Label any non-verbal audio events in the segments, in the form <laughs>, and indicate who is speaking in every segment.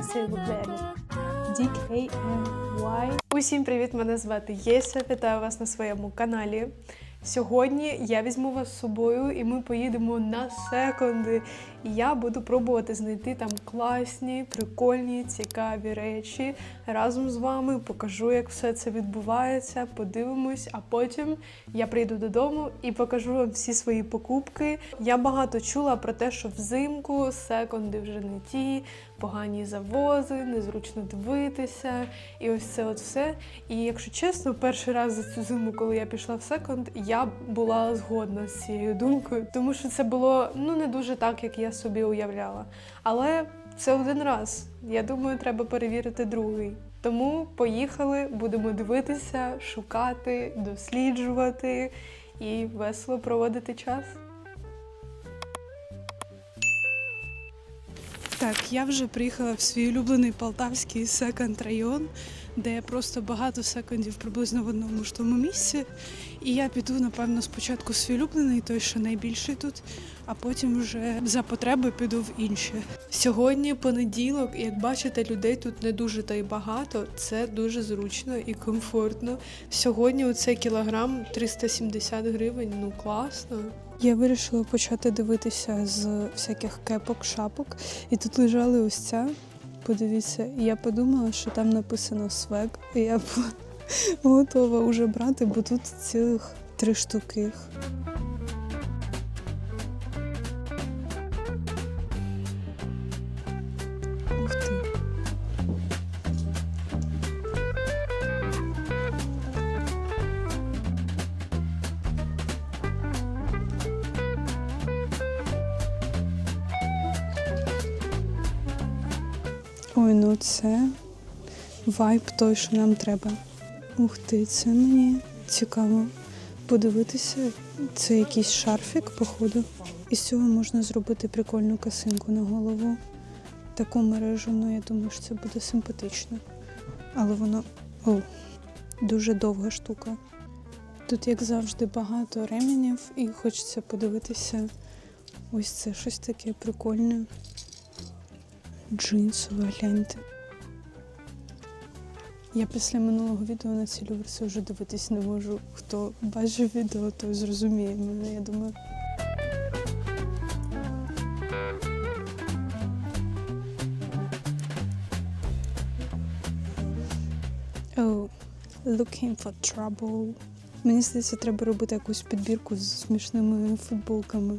Speaker 1: vous. DKNY. Усім привіт! Мене звати Єся. Вітаю вас на своєму каналі. Сьогодні я візьму вас з собою і ми поїдемо на секонди. І я буду пробувати знайти там класні, прикольні, цікаві речі. Разом з вами покажу, як все це відбувається, подивимось, а потім я прийду додому і покажу вам всі свої покупки. Я багато чула про те, що взимку секонди вже не ті, погані завози, незручно дивитися, і ось це от все. І якщо чесно, перший раз за цю зиму, коли я пішла в секонд, я була згодна з цією думкою, тому що це було ну не дуже так, як я собі уявляла. Але це один раз. Я думаю, треба перевірити другий. Тому поїхали, будемо дивитися, шукати, досліджувати і весело проводити час. Так, я вже приїхала в свій улюблений полтавський секонд район, де просто багато секондів приблизно в одному ж тому місці. І я піду, напевно, спочатку в свій улюблений, той, що найбільший тут, а потім вже за потреби піду в інші. Сьогодні понеділок, і як бачите, людей тут не дуже та й багато. Це дуже зручно і комфортно. Сьогодні оцей кілограм 370 гривень. Ну класно. Я вирішила почати дивитися з всяких кепок, шапок, і тут лежали ось ця. Подивіться, і я подумала, що там написано свек, і я <laughs> була готова вже брати, бо тут цілих три штуки. Вайб той, що нам треба. Ух ти, це мені цікаво подивитися. Це якийсь шарфік, походу. І з цього можна зробити прикольну косинку на голову. Таку мережу, ну я думаю, що це буде симпатично. Але воно о, дуже довга штука. Тут, як завжди, багато ременів, і хочеться подивитися. Ось це щось таке прикольне. Джинсове, гляньте. Я після минулого відео на цілю вже дивитись не можу. Хто бачив відео, той зрозуміє мене, я думаю. Looking for trouble. Мені здається, треба робити якусь підбірку з смішними футболками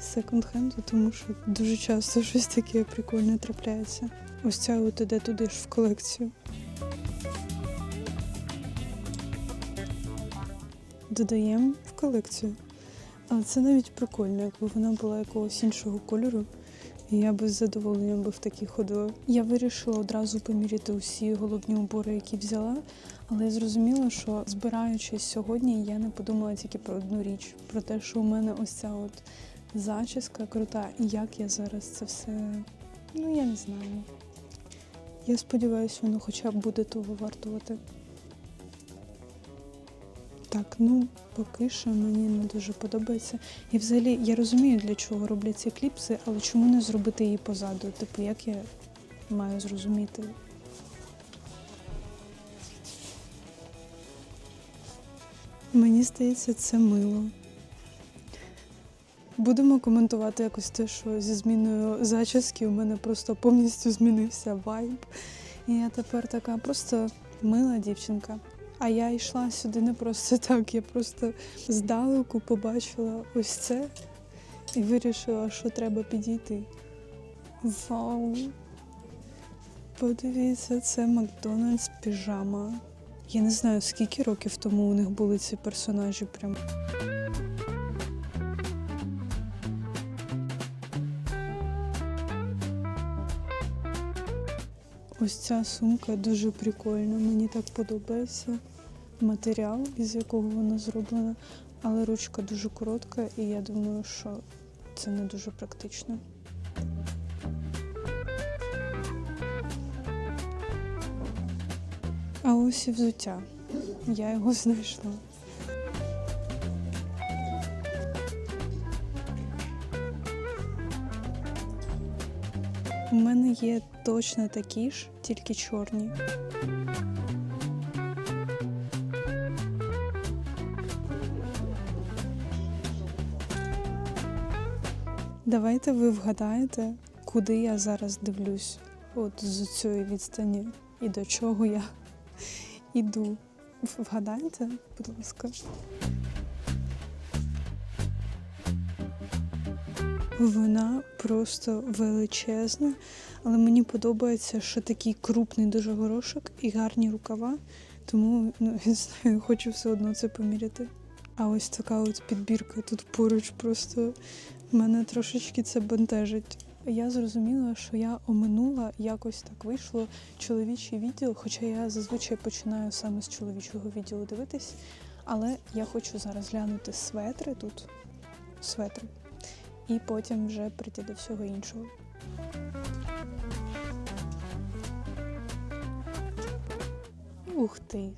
Speaker 1: з секонд-хенду, тому що дуже часто щось таке прикольне трапляється. Ось ця от іде туди ж в колекцію. Додаємо в колекцію. Але це навіть прикольно, якби вона була якогось іншого кольору. І я би з задоволенням би в такі ходила. Я вирішила одразу поміряти усі головні убори, які взяла, але я зрозуміла, що збираючись сьогодні, я не подумала тільки про одну річ: про те, що у мене ось ця от зачіска крута, і як я зараз це все. Ну я не знаю. Я сподіваюся, воно хоча б буде того вартувати. Так, ну поки що мені не дуже подобається. І взагалі я розумію, для чого роблять ці кліпси, але чому не зробити її позаду? Типу, як я маю зрозуміти? Мені здається, це мило. Будемо коментувати якось те, що зі зміною зачіски у мене просто повністю змінився вайб. І я тепер така просто мила дівчинка. А я йшла сюди не просто <laughs> так, я просто здалеку побачила ось це і вирішила, що треба підійти. Вау! Подивіться, це Макдональдс піжама. Я не знаю, скільки років тому у них були ці персонажі прям. Ось ця сумка дуже прикольна. Мені так подобається матеріал, із якого вона зроблена, але ручка дуже коротка, і я думаю, що це не дуже практично. А ось і взуття. Я його знайшла.
Speaker 2: У мене є точно такі ж, тільки чорні. Давайте ви вгадаєте, куди я зараз дивлюсь, от з цієї відстані і до чого я <laughs> іду. Вгадайте, будь ласка. Вона просто величезна, але мені подобається, що такий крупний дуже горошок і гарні рукава. Тому ну, не знаю, хочу все одно це поміряти. А ось така от підбірка тут поруч просто мене трошечки це бентежить. Я зрозуміла, що я оминула, якось так вийшло чоловічий відділ, хоча я зазвичай починаю саме з чоловічого відділу дивитись. Але я хочу зараз глянути светри тут. Светри і потім вже прийти до всього іншого. Ух ти!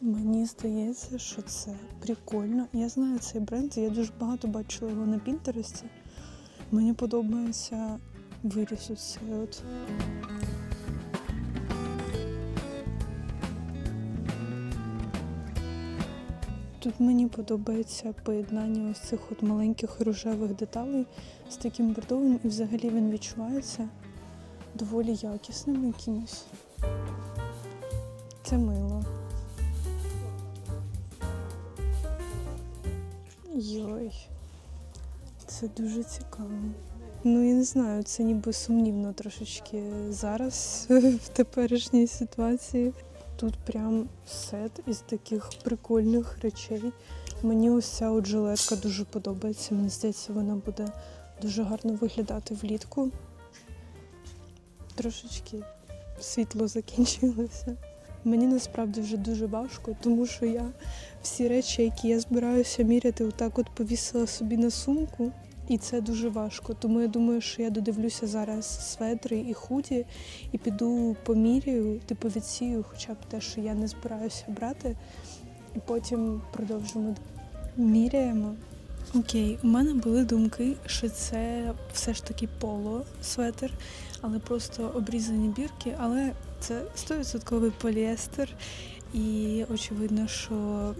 Speaker 2: Мені здається, що це прикольно. Я знаю цей бренд, я дуже багато бачила його на Пінтересті. Мені подобається виріс у от. Тут мені подобається поєднання ось цих от маленьких рожевих деталей з таким бордовим, і взагалі він відчувається доволі якісним якимось. Це мило. Йой, це дуже цікаво. Ну, я не знаю, це ніби сумнівно трошечки зараз <laughs> в теперішній ситуації. Тут прям сет із таких прикольних речей. Мені ось ця от жилетка дуже подобається. Мені здається, вона буде дуже гарно виглядати влітку. Трошечки світло закінчилося. Мені насправді вже дуже важко, тому що я всі речі, які я збираюся міряти, отак от повісила собі на сумку. І це дуже важко. Тому я думаю, що я додивлюся зараз светри і худі і піду поміряю, типу відсію, хоча б те, що я не збираюся брати, і потім продовжимо міряємо. Окей, у мене були думки, що це все ж таки поло светр, але просто обрізані бірки, але це 100% поліестер, і очевидно, що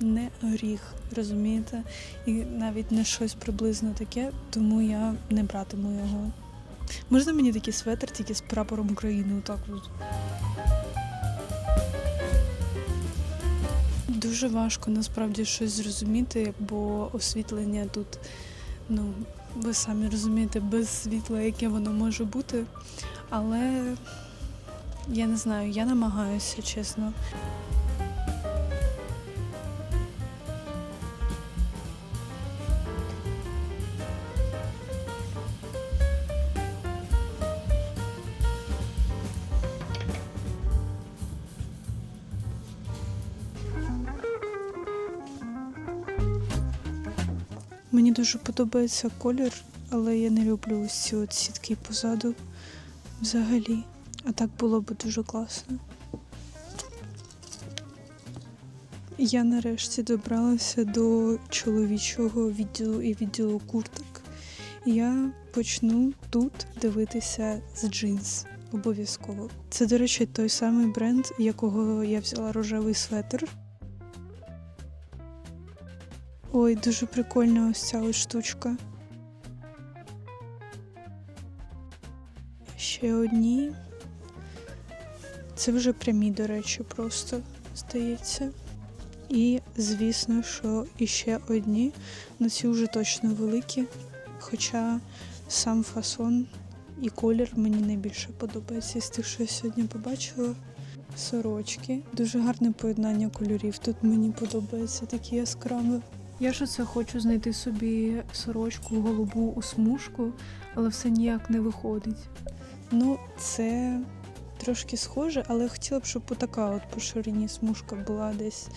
Speaker 2: не горіх, розумієте? І навіть не щось приблизно таке, тому я не братиму його. Можна мені такий светр тільки з прапором України, отак от. Дуже важко насправді щось зрозуміти, бо освітлення тут, ну, ви самі розумієте, без світла, яке воно може бути. Але я не знаю, я намагаюся, чесно. Мені дуже подобається колір, але я не люблю ось ці от сітки позаду взагалі. А так було б дуже класно. Я нарешті добралася до чоловічого відділу і відділу курток. Я почну тут дивитися з джинс. Обов'язково. Це, до речі, той самий бренд, якого я взяла рожевий светр. Ой, дуже прикольна ось ця ось штучка. Ще одні. Це вже прямі, до речі, просто здається. І, звісно, що іще одні. Ну ці вже точно великі. Хоча сам фасон і колір мені найбільше подобається з тих, що я сьогодні побачила. Сорочки. Дуже гарне поєднання кольорів. Тут мені подобається такі яскраві. Я ж оце хочу знайти собі сорочку голубу у смужку, але все ніяк не виходить. Ну, це трошки схоже, але хотіла б, щоб отака от по ширині смужка була десь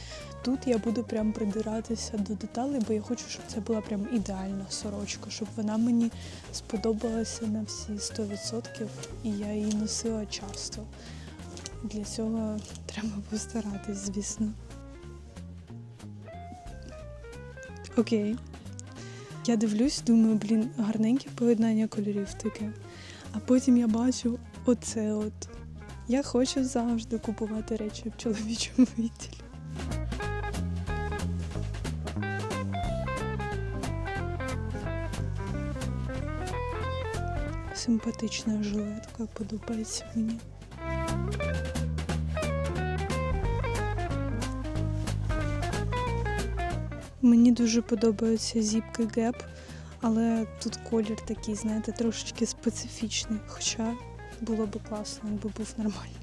Speaker 2: тут. Я буду прям придиратися до деталей, бо я хочу, щоб це була прям ідеальна сорочка, щоб вона мені сподобалася на всі 100% і я її носила часто. Для цього треба постаратись, звісно. Окей. Я дивлюсь, думаю, блін, гарненьке поєднання кольорів таке. А потім я бачу оце от. Я хочу завжди купувати речі в чоловічому відділі. Симпатична жилетка подобається мені. Мені дуже подобаються зіпки Gap, але тут колір такий, знаєте, трошечки специфічний. Хоча було б класно, якби був нормальний.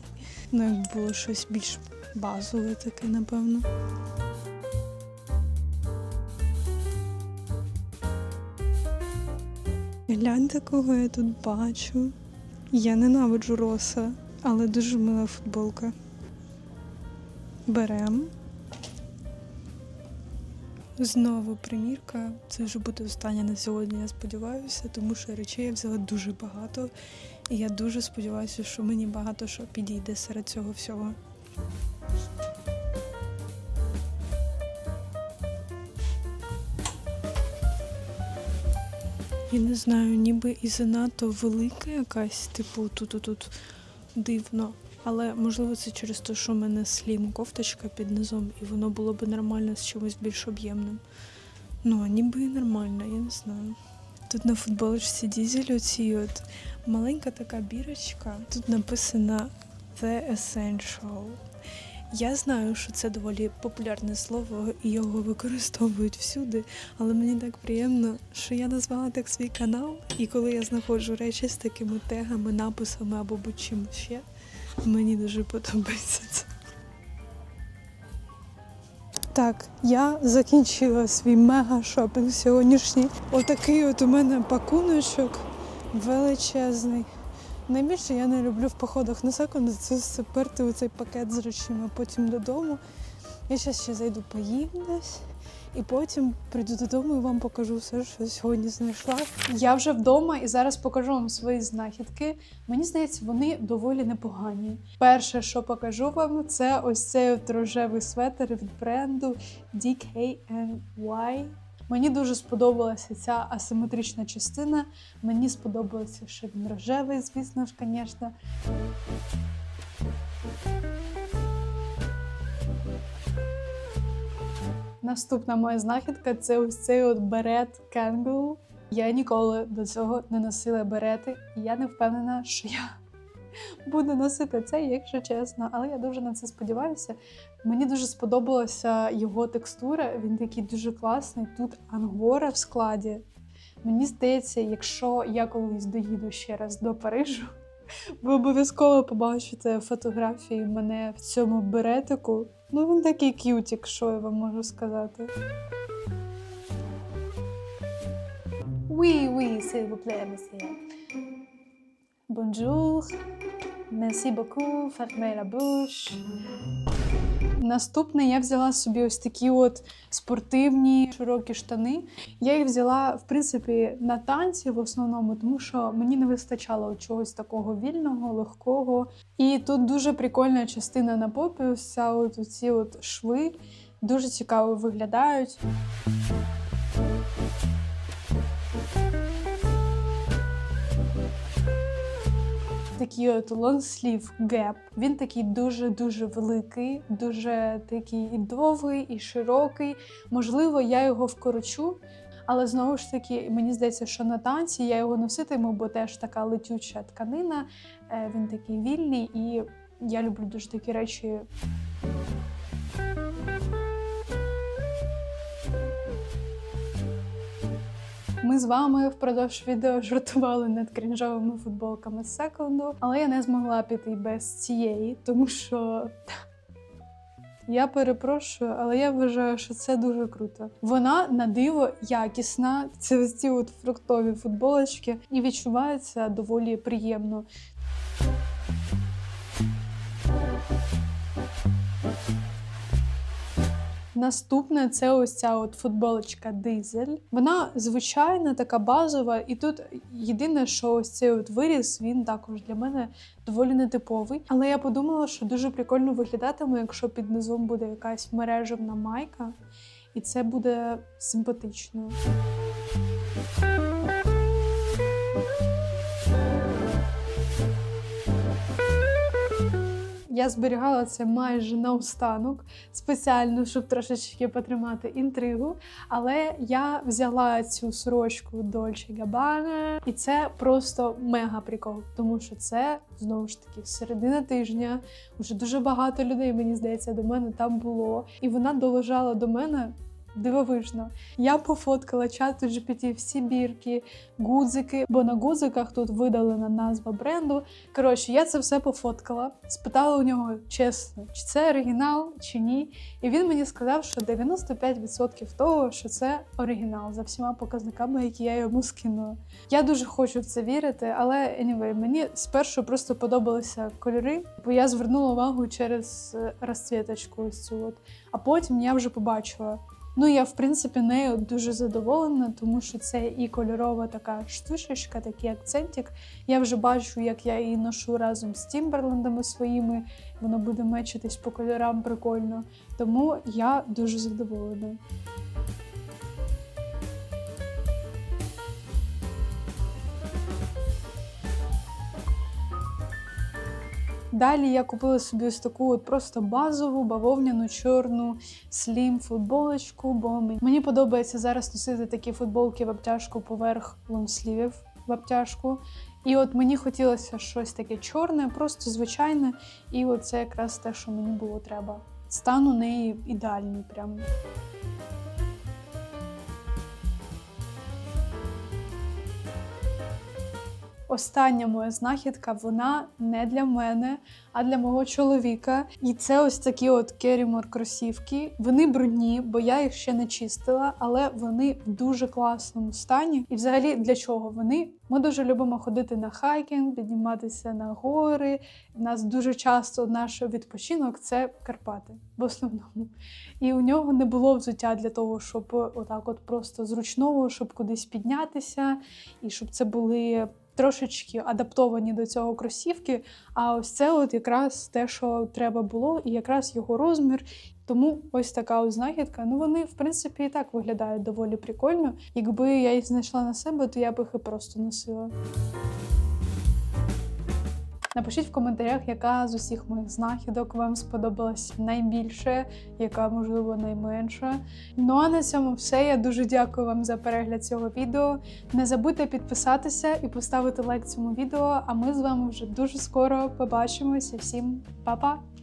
Speaker 2: Ну, якби було щось більш базове таке, напевно. Гляньте, кого я тут бачу. Я ненавиджу роса, але дуже мила футболка. Берем. Знову примірка. Це вже буде остання на сьогодні, я сподіваюся, тому що речей я взяла дуже багато. І я дуже сподіваюся, що мені багато що підійде серед цього всього. Я не знаю, ніби і занадто велика якась, типу, тут тут дивно. Але можливо це через те, що в мене слім кофточка під низом, і воно було б нормально з чимось більш об'ємним. Ну, ніби і нормально, я не знаю. Тут на футболочці дізель оцій от маленька така бірочка. Тут написано The Essential. Я знаю, що це доволі популярне слово і його використовують всюди, але мені так приємно, що я назвала так свій канал, і коли я знаходжу речі з такими тегами, написами або будь-чим ще, мені дуже подобається це. Так, я закінчила свій мега шопінг сьогоднішній. Отакий от у мене пакуночок величезний. Найбільше я не люблю в походах на секунду заперти у цей пакет з речима потім додому. Я зараз ще зайду поїм десь і потім прийду додому і вам покажу все, що сьогодні знайшла.
Speaker 1: Я вже вдома і зараз покажу вам свої знахідки. Мені здається, вони доволі непогані. Перше, що покажу вам, це ось цей от рожевий светр від бренду DKNY. Мені дуже сподобалася ця асиметрична частина. Мені сподобалося, що він рожевий, звісно ж, звісно. Наступна моя знахідка це ось цей от берет Kangol. Я ніколи до цього не носила берети, і я не впевнена, що я <laughs> буду носити це, якщо чесно. Але я дуже на це сподіваюся. Мені дуже сподобалася його текстура. Він такий дуже класний. Тут ангора в складі. Мені здається, якщо я колись доїду ще раз до Парижу, ви обов'язково побачите фотографії мене в цьому беретику. Ну, він такий к'ютік, що я вам можу сказати. Oui, oui, s'il vous plaît, monsieur. Bonjour. Merci beaucoup. Fermez la bouche. Наступне я взяла собі ось такі от спортивні широкі штани. Я їх взяла, в принципі, на танці в основному, тому що мені не вистачало чогось такого вільного, легкого. І тут дуже прикольна частина на попі, ось ця от ці от шви. Дуже цікаво виглядають. Такий от лонслів геп. Він такий дуже-дуже великий, дуже такий і довгий, і широкий. Можливо, я його вкорочу, але знову ж таки, мені здається, що на танці я його носитиму, бо теж така летюча тканина. Е, Він такий вільний, і я люблю дуже такі речі. Ми з вами впродовж відео жартували над крінжовими футболками з секунду, але я не змогла піти без цієї, тому що я перепрошую, але я вважаю, що це дуже круто. Вона на диво якісна. Це ось ці от фруктові футболочки, і відчувається доволі приємно. Наступне це ось ця от футболочка дизель. Вона звичайна, така базова, і тут єдине, що ось цей от виріс, він також для мене доволі нетиповий. Але я подумала, що дуже прикольно виглядатиме, якщо під низом буде якась мережевна майка, і це буде симпатично. Я зберігала це майже наостанок, спеціально, щоб трошечки потримати інтригу. Але я взяла цю сорочку Dolce Gabbana, і це просто мега прикол, тому що це знову ж таки середина тижня. Уже дуже багато людей, мені здається, до мене там було, і вона долежала до мене. Дивовижно. Я пофоткала чату GPT всі бірки, гудзики, бо на гудзиках тут видалена назва бренду. Коротше, я це все пофоткала, спитала у нього чесно, чи це оригінал, чи ні. І він мені сказав, що 95% того, що це оригінал за всіма показниками, які я йому скинула. Я дуже хочу в це вірити, але anyway, мені спершу просто подобалися кольори, бо я звернула увагу через е, розцвіточку цю от. А потім я вже побачила. Ну, я в принципі нею дуже задоволена, тому що це і кольорова така штучечка, такий акцентик. Я вже бачу, як я її ношу разом з Тімберлендами своїми. Воно буде мечитись по кольорам прикольно. Тому я дуже задоволена. Далі я купила собі ось таку от просто базову бавовняну чорну слім футболочку, бо мені- подобається зараз носити такі футболки в обтяжку поверх лонслівів в обтяжку. І от мені хотілося щось таке чорне, просто звичайне. І от це якраз те, що мені було треба. Стан у неї ідеальний прям. Остання моя знахідка, вона не для мене, а для мого чоловіка. І це ось такі от Керімор кросівки. Вони брудні, бо я їх ще не чистила, але вони в дуже класному стані. І взагалі для чого вони? Ми дуже любимо ходити на хайкінг, підніматися на гори. У нас дуже часто наш відпочинок це Карпати в основному. І у нього не було взуття для того, щоб отак, от просто зручного, щоб кудись піднятися, і щоб це були трошечки адаптовані до цього кросівки. А ось це от якраз те, що треба було, і якраз його розмір. Тому ось така ось знахідка. Ну вони, в принципі, і так виглядають доволі прикольно. Якби я їх знайшла на себе, то я б їх і просто носила. Напишіть в коментарях, яка з усіх моїх знахідок вам сподобалась найбільше, яка, можливо, найменша. Ну а на цьому все. Я дуже дякую вам за перегляд цього відео. Не забудьте підписатися і поставити лайк цьому відео. А ми з вами вже дуже скоро побачимося. Всім па-па!